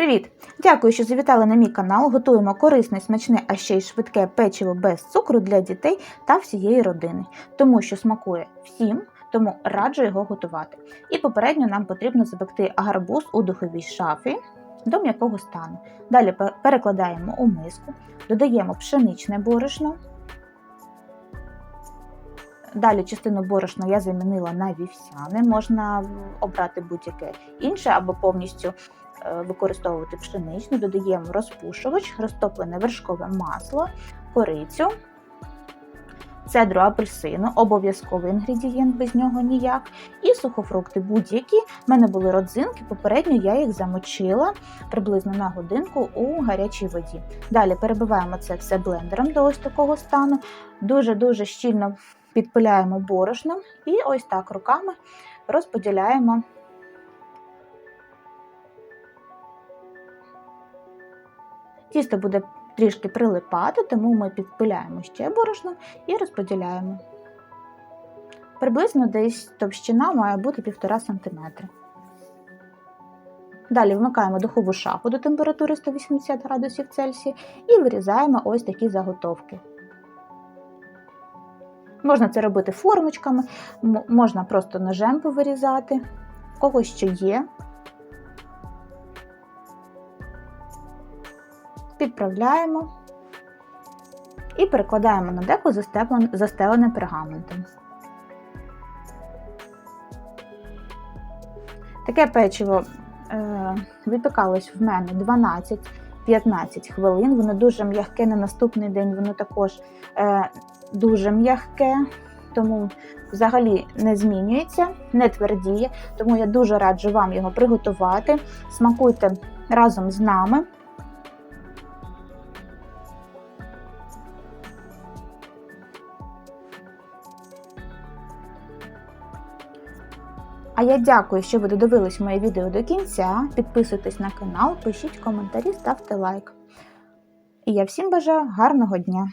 Привіт! Дякую, що завітали на мій канал. Готуємо корисне, смачне, а ще й швидке печиво без цукру для дітей та всієї родини, тому що смакує всім, тому раджу його готувати. І попередньо нам потрібно запекти гарбуз у духовій шафі до м'якого стану. Далі перекладаємо у миску, додаємо пшеничне борошно. Далі частину борошна я замінила на вівсяне, можна обрати будь-яке інше або повністю використовувати пшеничну, додаємо розпушувач, розтоплене вершкове масло, корицю, цедру апельсину, обов'язковий інгредієнт, без нього ніяк, і сухофрукти будь-які. У мене були родзинки, попередньо я їх замочила приблизно на годинку у гарячій воді. Далі перебиваємо це все блендером до ось такого стану. Дуже-дуже щільно підпиляємо борошном і ось так руками розподіляємо Тісто буде трішки прилипати, тому ми підпиляємо ще борошном і розподіляємо. Приблизно десь товщина має бути 1,5 см. Далі вмикаємо духову шафу до температури 180 градусів Цельсія і вирізаємо ось такі заготовки. Можна це робити формочками, можна просто ножем повирізати, в кого що є. Підправляємо і перекладаємо на застеплен- застелене пергаментом. Таке печиво е, випікалось в мене 12-15 хвилин. Воно дуже м'яке. На наступний день воно також е, дуже м'яке, тому взагалі не змінюється, не твердіє. Тому я дуже раджу вам його приготувати. Смакуйте разом з нами. А я дякую, що ви додивились моє відео до кінця. Підписуйтесь на канал, пишіть коментарі, ставте лайк. І я всім бажаю гарного дня!